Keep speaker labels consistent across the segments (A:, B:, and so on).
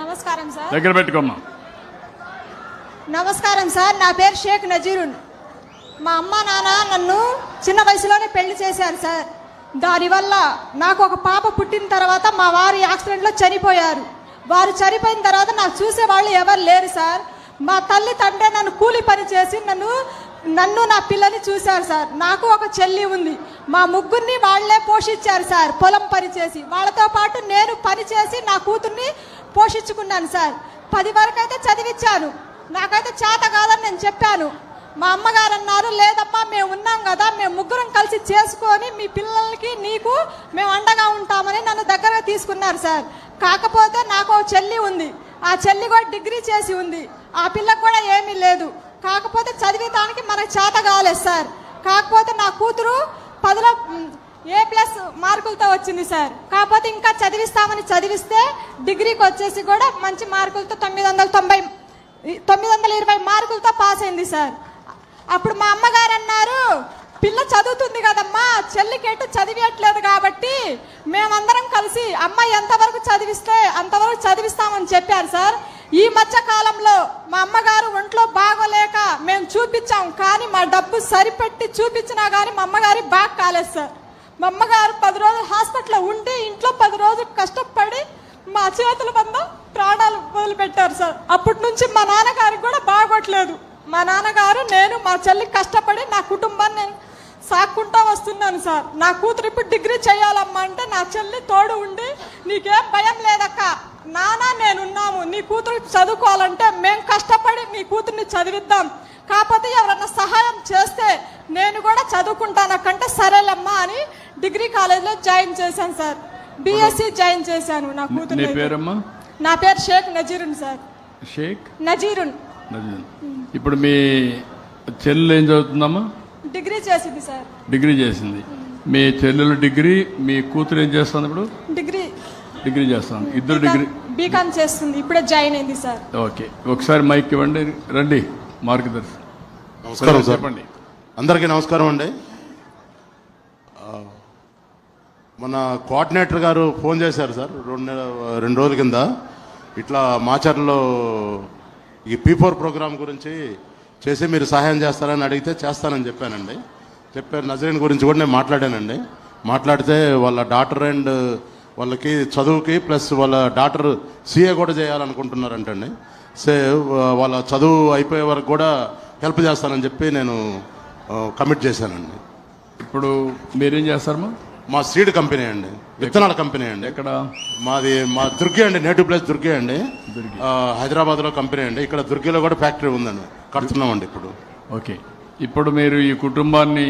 A: నమస్కారం సార్.
B: దగ్గర పెట్టుకోమ్మా.
A: నమస్కారం సార్ నా పేరు షేక్ నజీరున్. మా అమ్మ నాన్న నన్ను చిన్న వయసులోనే పెళ్ళి చేశారు సార్. దానివల్ల నాకు ఒక పాప పుట్టిన తర్వాత మా వారు యాక్సిడెంట్లో చనిపోయారు. వారు చనిపోయిన తర్వాత నాకు చూసే వాళ్ళు ఎవరు లేరు సార్. మా తల్లి తండ్రి నన్ను కూలి పని చేసి నన్ను నన్ను నా పిల్లని చూశారు సార్. నాకు ఒక చెల్లి ఉంది. మా ముగ్గురిని వాళ్ళే పోషించారు సార్ పొలం పని చేసి. వాళ్ళతో పాటు నేను పని చేసి నా కూతుర్ని పోషించుకున్నాను సార్. పది వరకు అయితే చదివించాను నాకైతే చేత కాదని నేను చెప్పాను. మా అమ్మగారు అన్నారు లేదమ్మా మేము ఉన్నాం కదా మేము ముగ్గురం కలిసి చేసుకొని మీ పిల్లలకి నీకు మేము అండగా ఉంటామని నన్ను దగ్గరగా తీసుకున్నారు సార్. కాకపోతే నాకు చెల్లి ఉంది. ఆ చెల్లి కూడా డిగ్రీ చేసి ఉంది. ఆ పిల్లకు కూడా ఏమీ లేదు. కాకపోతే చదివేదానికి మనకు చేత కాలేదు సార్. కాకపోతే నా కూతురు పదిలో ఏ ప్లస్ మార్కులతో వచ్చింది సార్. కాకపోతే ఇంకా చదివిస్తామని చదివిస్తే డిగ్రీకి వచ్చేసి కూడా మంచి మార్కులతో తొమ్మిది వందల తొంభై తొమ్మిది వందల ఇరవై మార్కులతో పాస్ అయింది సార్. అప్పుడు మా అమ్మగారు అన్నారు పిల్ల చదువుతుంది కదమ్మా చెల్లికి ఎటు చదివేయట్లేదు కాబట్టి మేమందరం కలిసి అమ్మ ఎంతవరకు చదివిస్తే అంతవరకు చదివిస్తామని చెప్పారు సార్. ఈ మధ్య కాలంలో మా అమ్మగారు ఒంట్లో బాగోలేక మేము చూపించాం కానీ మా డబ్బు సరిపెట్టి చూపించినా కానీ మా అమ్మగారి బాగా కాలేదు సార్. మా అమ్మగారు పది రోజులు హాస్పిటల్లో ఉండి ఇంట్లో పది రోజులు కష్టపడి మా చేతుల బంద ప్రాణాలు వదిలిపెట్టారు సార్. అప్పటి నుంచి మా నాన్నగారికి కూడా బాగోట్లేదు. మా నాన్నగారు నేను మా చెల్లి కష్టపడి నా కుటుంబాన్ని నేను సాక్కుంటా వస్తున్నాను సార్. నా కూతురు ఇప్పుడు డిగ్రీ చేయాలమ్మా అంటే నా చెల్లి తోడు ఉండి నీకేం భయం లేదక్క. నానా నేనున్నాము. నీ కూతురు చదువుకోవాలంటే మేము కష్టపడి మీ కూతుర్ని చదివిద్దాం. కాకపోతే ఎవరన్నా సహాయం చేస్తే నేను కూడా చదువుకుంటానక్కంటే సరేలమ్మా అని డిగ్రీ కాలేజీలో జాయిన్ చేశాను సార్. బీఎస్సీ జాయిన్ చేశాను నా కూతురు
B: పేరమ్మా?
A: నా పేరు షేక్ నజీరున్ సార్.
B: షేక్
A: నజీరున్.
B: ఇప్పుడు మీ చెల్లెలు ఏం చదువుతుందమ్మా?
A: డిగ్రీ చేసింది సార్.
B: డిగ్రీ చేసింది. మీ చెల్లెలు డిగ్రీ మీ కూతురు ఏం చేస్తుంది ఇప్పుడు?
A: డిగ్రీ.
B: డిగ్రీ చేస్తాను ఇద్దరు డిగ్రీ
A: బీకామ్ చేస్తుంది. ఇప్పుడే జాయిన్ అయింది సార్.
B: ఓకే. ఒకసారి మైక్ ఇవ్వండి. రండి. మార్గదర్శి.
C: నమస్కారం
B: చెప్పండి
C: అందరికీ నమస్కారం అండి. మన కోఆర్డినేటర్ గారు ఫోన్ చేశారు సార్ రెండు నెల- రెండు రోజుల కింద. ఇట్లా మాచర్లో ఈ పీ ఫోర్ ప్రోగ్రామ్ గురించి చేసి మీరు సహాయం చేస్తారని అడిగితే చేస్తానని చెప్పానండి. చెప్పారు నజరీన్ గురించి కూడా నేను మాట్లాడానండి. మాట్లాడితే వాళ్ళ డాటర్ అండ్ వాళ్ళకి చదువుకి ప్లస్ వాళ్ళ డాటర్ సీఏ కూడా చేయాలనుకుంటున్నారంటండి. సే వాళ్ళ చదువు అయిపోయే వరకు కూడా హెల్ప్ చేస్తానని చెప్పి నేను కమిట్ చేశానండి.
B: ఇప్పుడు మీరేం చేస్తారమ్మా
C: మా? సీడ్ కంపెనీ అండి. విత్తనాల కంపెనీ అండి.
B: ఎక్కడ?
C: మాది మా దుర్గి అండి నేటివ్ ప్లేస్ దుర్గి అండి. హైదరాబాద్లో కంపెనీ అండి. ఇక్కడ దుర్గిలో కూడా ఫ్యాక్టరీ ఉందండి. కడుతున్నామండి ఇప్పుడు.
B: ఓకే. ఇప్పుడు మీరు ఈ కుటుంబాన్ని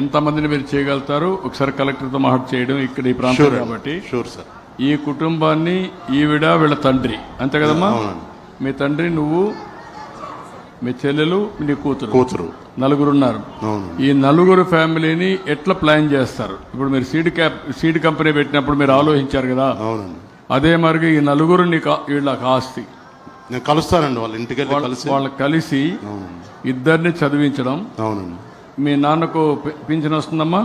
B: ఎంతమందిని మీరు చేయగలుగుతారు? ఒకసారి కలెక్టర్తో మాట్లాడి చేయడం ఇక్కడ ఈ ప్రాంతం కాబట్టి.
C: షూర్ సార్
B: ఈ కుటుంబాన్ని ఈవిడ వీళ్ళ తండ్రి. అంతే కదమ్మా?
C: అవునండి.
B: మీ తండ్రి నువ్వు మీ చెల్లెలు నీ కూతురు.
C: కూతురు.
B: నలుగురు ఉన్నారు
C: అవును.
B: ఈ నలుగురు ఫ్యామిలీని ఎట్లా ప్లాన్ చేస్తారు? ఇప్పుడు మీరు సీడ్ క్యాప్ సీడ్ కంపెనీ పెట్టినప్పుడు మీరు ఆలోచించారు కదా? అదే మరి ఈ నలుగురు నీకు వీళ్ళకి ఆస్తి.
C: నేను కలుస్తానండి వాళ్ళ ఇంటికి కలిసి.
B: వాళ్ళకి కలిసి ఇద్దరిని చదివించడం.
C: అవునండి.
B: మీ నాన్నకు పింఛన్ వస్తుందమ్మా?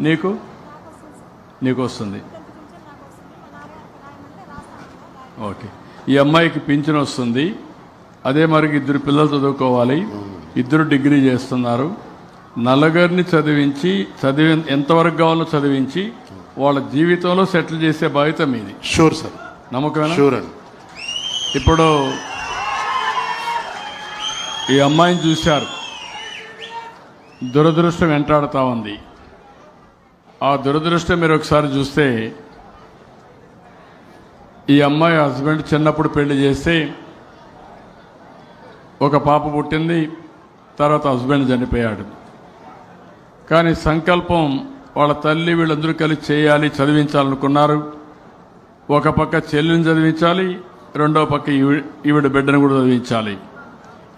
B: నీకు? నీకు వస్తుంది. ఓకే. ఈ అమ్మాయికి పింఛన్ వస్తుంది. అదే మరి ఇద్దరు పిల్లలు చదువుకోవాలి. ఇద్దరు డిగ్రీ చేస్తున్నారు. నలుగురిని చదివించి చదివి ఎంతవరకు కావాలో చదివించి వాళ్ళ జీవితంలో సెటిల్ చేసే బాధ్యత మీది.
C: Sure sir
B: నమ్మకమేనా?
C: షూర్ అండి.
B: ఇప్పుడు ఈ అమ్మాయిని చూశారు. దురదృష్టం వెంటాడుతా ఉంది. ఆ దురదృష్టం మీరు ఒకసారి చూస్తే ఈ అమ్మాయి హస్బెండ్ చిన్నప్పుడు పెళ్ళి చేస్తే ఒక పాప పుట్టింది తర్వాత హస్బెండ్ చనిపోయాడు. కానీ సంకల్పం వాళ్ళ తల్లి వీళ్ళందరూ కలిసి చేయాలి చదివించాలనుకున్నారు. ఒక పక్క చెల్లిని చదివించాలి రెండో పక్క ఈవిడ బిడ్డను కూడా చదివించాలి.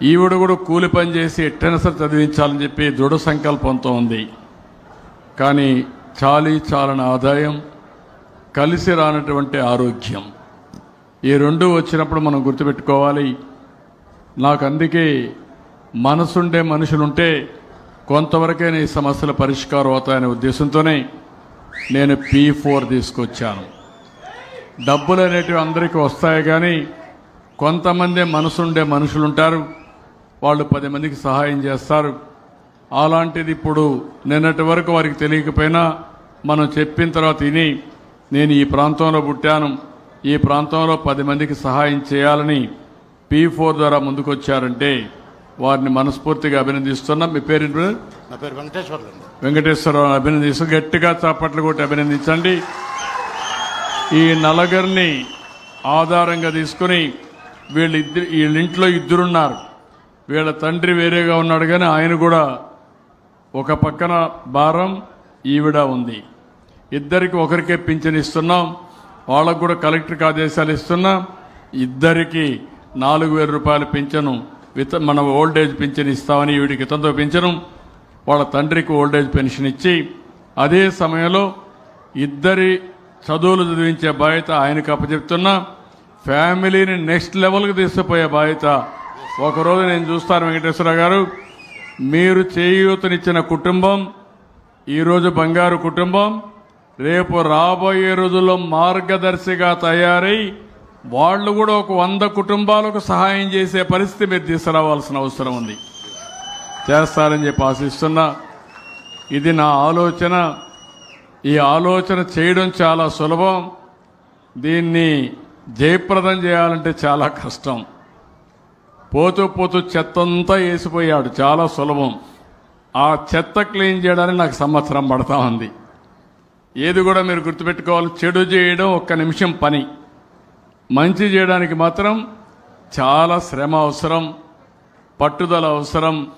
B: ఈవిడ కూడా కూలి పని చేసి ఎట్టనసరి చదివించాలని చెప్పి దృఢ సంకల్పంతో ఉంది. కానీ చాలీ చాలని ఆదాయం కలిసి రానటువంటి ఆరోగ్యం. ఈ రెండు వచ్చినప్పుడు మనం గుర్తుపెట్టుకోవాలి. నాకు అందుకే మనసుండే మనుషులుంటే కొంతవరకైనా ఈ సమస్యల పరిష్కారం అవుతాయనే ఉద్దేశంతోనే నేను పీ ఫోర్ తీసుకొచ్చాను. డబ్బులు అనేటివి అందరికీ వస్తాయి కానీ కొంతమంది మనసుండే మనుషులు ఉంటారు వాళ్ళు పది మందికి సహాయం చేస్తారు. అలాంటిది ఇప్పుడు నిన్నటి వరకు వారికి తెలియకపోయినా మనం చెప్పిన తర్వాత విని నేను ఈ ప్రాంతంలో పుట్టాను. ఈ ప్రాంతంలో పది మందికి సహాయం చేయాలని పీ ఫోర్ ద్వారా ముందుకొచ్చారంటే వారిని మనస్ఫూర్తిగా అభినందిస్తున్నాం. మీ పేరు?
C: నా పేరు వెంకటేశ్వర్లు అండి.
B: వెంకటేశ్వరరావు అభినందిస్తూ గట్టిగా చప్పట్లు కొట్టి అభినందించండి. ఈ నలుగురిని ఆధారంగా తీసుకుని వీళ్ళిద్దరు వీళ్ళింట్లో ఇద్దరున్నారు. వీళ్ళ తండ్రి వేరేగా ఉన్నాడు కానీ ఆయన కూడా ఒక పక్కన భారం ఈవిడ ఉంది. ఇద్దరికి ఒకరికే పింఛన్ ఇస్తున్నాం. వాళ్ళకు కూడా కలెక్టర్కి ఆదేశాలు ఇస్తున్నా. ఇద్దరికి నాలుగు వేల రూపాయల పింఛను విత మన ఓల్డేజ్ పింఛన్ ఇస్తామని వీడికి ఇతంతో పింఛను వాళ్ళ తండ్రికి ఓల్డేజ్ పెన్షన్ ఇచ్చి అదే సమయంలో ఇద్దరి చదువులు చదివించే బాధ్యత ఆయనకు అప్పచెప్తున్నా. ఫ్యామిలీని నెక్స్ట్ లెవెల్కి తీసుకుపోయే బాధ్యత ఒకరోజు నేను చూస్తాను వెంకటేశ్వర గారు. మీరు చేయూతనిచ్చిన కుటుంబం ఈరోజు బంగారు కుటుంబం. రేపు రాబోయే రోజుల్లో మార్గదర్శిగా తయారై వాళ్ళు కూడా ఒక వంద కుటుంబాలకు సహాయం చేసే పరిస్థితి మీరు తీసుకురావాల్సిన అవసరం ఉంది. చేస్తారని చెప్పి ఆశిస్తున్నా. ఇది నా ఆలోచన. ఈ ఆలోచన చేయడం చాలా సులభం. దీన్ని జయప్రదం చేయాలంటే చాలా కష్టం. పోతూ పోతూ చెత్తంతా వేసిపోయాడు. చాలా సులభం. ఆ చెత్త క్లీన్ చేయడానికి నాకు సంవత్సరం పడతా ఉంది. ఏది కూడా మీరు గుర్తుపెట్టుకోవాలి. చెడు చేయడం ఒక్క నిమిషం పని. మంచి చేయడానికి మాత్రం చాలా శ్రమ అవసరం పట్టుదల అవసరం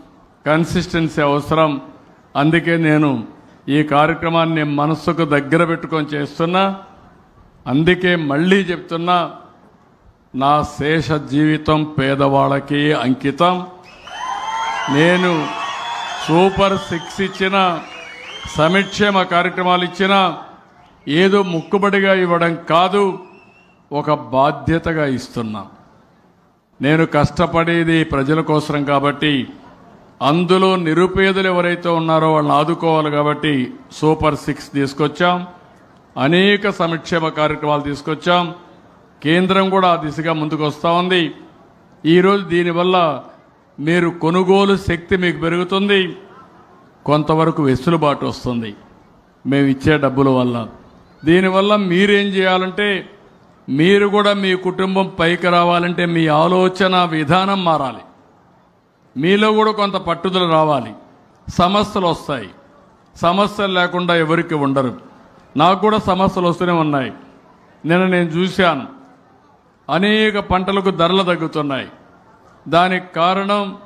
B: కన్సిస్టెన్సీ అవసరం. అందుకే నేను ఈ కార్యక్రమాన్ని మనస్సుకు దగ్గర పెట్టుకొని చేస్తున్నా. అందుకే మళ్ళీ చెప్తున్నా నా శేష జీవితం పేదవాళ్ళకి అంకితం. నేను సూపర్ సిక్స్ ఇచ్చిన సమిక్షేమ కార్యక్రమాలు ఇచ్చిన ఏదో ముక్కుబడిగా ఇవ్వడం కాదు ఒక బాధ్యతగా ఇస్తున్నాం. నేను కష్టపడేది ప్రజల కోసం కాబట్టి అందులో నిరుపేదలు ఎవరైతే ఉన్నారో వాళ్ళని ఆదుకోవాలి కాబట్టి సూపర్ సిక్స్ తీసుకొచ్చాం. అనేక సంక్షేమ కార్యక్రమాలు తీసుకొచ్చాం. కేంద్రం కూడా ఆ దిశగా ముందుకు వస్తూ ఉంది. ఈరోజు దీనివల్ల మీరు కొనుగోలు శక్తి మీకు పెరుగుతుంది. కొంతవరకు వెసులుబాటు వస్తుంది. మేము ఇచ్చే డబ్బుల వల్ల. దీనివల్ల మీరేం చేయాలంటే మీరు కూడా మీ కుటుంబం పైకి రావాలంటే మీ ఆలోచన విధానం మారాలి. మీలో కూడా కొంత పట్టుదల రావాలి. సమస్యలు వస్తాయి. సమస్యలు లేకుండా ఎవరికి ఉండరు. నాకు కూడా సమస్యలు వస్తూనే ఉన్నాయి. నిన్న నేను చూశాను. అనేక పంటలకు ధరలు తగ్గుతున్నాయి. దానికి కారణం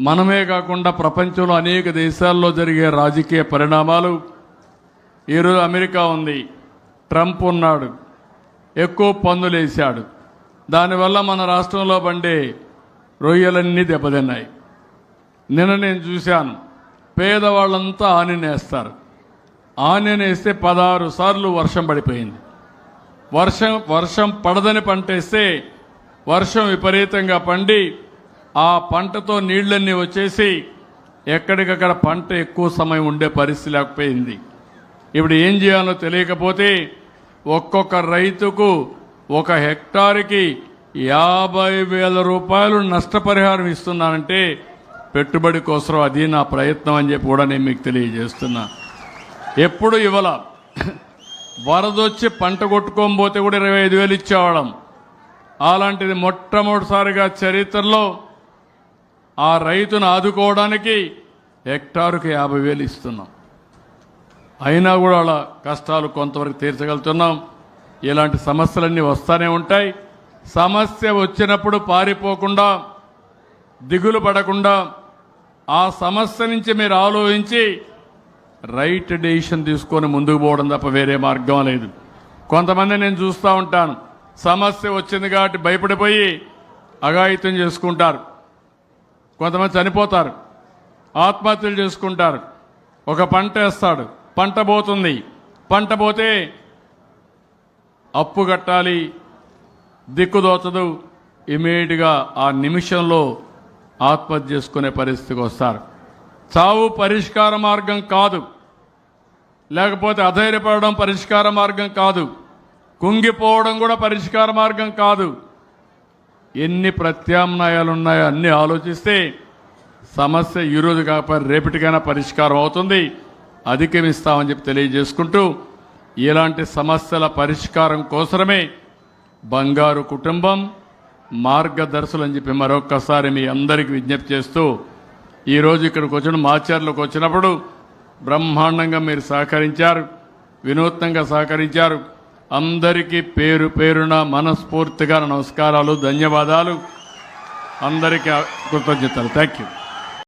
B: మనమే కాకుండా ప్రపంచంలో అనేక దేశాల్లో జరిగే రాజకీయ పరిణామాలు. ఈరోజు అమెరికా ఉంది. ట్రంప్ ఉన్నాడు. ఎక్కువ పన్నులు వేశాడు దానివల్ల మన రాష్ట్రంలో పండే రొయ్యలన్నీ దెబ్బతిన్నాయి. నిన్న నేను చూశాను. పేదవాళ్ళంతా ఆనినేస్తారు ఆనినేస్తే పదహారు సార్లు వర్షం పడిపోయింది. వర్షం వర్షం పడదని పంటేస్తే వర్షం విపరీతంగా పండి ఆ పంటతో నీళ్ళన్నీ వచ్చేసి ఎక్కడికక్కడ పంట ఎక్కువ సమయం ఉండే పరిస్థితి లేకపోయింది. ఇప్పుడు ఏం చేయాలో తెలియకపోతే ఒక్కొక్క రైతుకు ఒక హెక్టార్కి యాభై వేల రూపాయలు నష్టపరిహారం ఇస్తున్నానంటే పెట్టుబడి కోసం అది నా ప్రయత్నం అని చెప్పి కూడా నేను మీకు తెలియజేస్తున్నా. ఎప్పుడు ఇవ్వాల. వరదొచ్చి పంట కొట్టుకోకపోతే కూడా ఇరవై ఐదు వేలు ఇచ్చేవాళ్ళం. అలాంటిది మొట్టమొదటిసారిగా చరిత్రలో ఆ రైతును ఆదుకోవడానికి హెక్టారుకు యాభై వేలు ఇస్తున్నాం. అయినా కూడా వాళ్ళ కష్టాలు కొంతవరకు తీర్చగలుగుతున్నాం. ఇలాంటి సమస్యలన్నీ వస్తూనే ఉంటాయి. సమస్య వచ్చినప్పుడు పారిపోకుండా దిగులు పడకుండా ఆ సమస్య నుంచి మీరు ఆలోచించి రైట్ డెసిషన్ తీసుకొని ముందుకు పోవడం తప్ప వేరే మార్గం లేదు. కొంతమంది నేను చూస్తూ ఉంటాను. సమస్య వచ్చింది కాబట్టి భయపడిపోయి అఘాయిత్యం చేసుకుంటారు. కొంతమంది చనిపోతారు. ఆత్మహత్యలు చేసుకుంటారు. ఒక పంట వేస్తాడు. పంట పోతుంది. పంట పోతే అప్పు కట్టాలి. దిక్కుదోచదు ఇమీడియట్గా ఆ నిమిషంలో ఆత్మహత్య చేసుకునే పరిస్థితికి వస్తారు. చావు పరిష్కార మార్గం కాదు. లేకపోతే అధైర్యపడడం పరిష్కార మార్గం కాదు. కుంగిపోవడం కూడా పరిష్కార మార్గం కాదు. ఎన్ని ప్రత్యామ్నాయాలు ఉన్నాయో అన్ని ఆలోచిస్తే సమస్య ఈరోజు కాకపోతే రేపటికైనా పరిష్కారం అవుతుంది. అధిగమిస్తామని చెప్పి తెలియజేసుకుంటూ ఇలాంటి సమస్యల పరిష్కారం కోసమే బంగారు కుటుంబం మార్గదర్శులు అని చెప్పి మరొక్కసారి మీ అందరికీ విజ్ఞప్తి చేస్తూ ఈరోజు ఇక్కడికి వచ్చిన మాచర్లకు వచ్చినప్పుడు బ్రహ్మాండంగా మీరు సహకరించారు వినూత్నంగా సహకరించారు. అందరికీ పేరు పేరున మనస్ఫూర్తిగా నమస్కారాలు ధన్యవాదాలు. అందరికీ కృతజ్ఞతలు. Thank you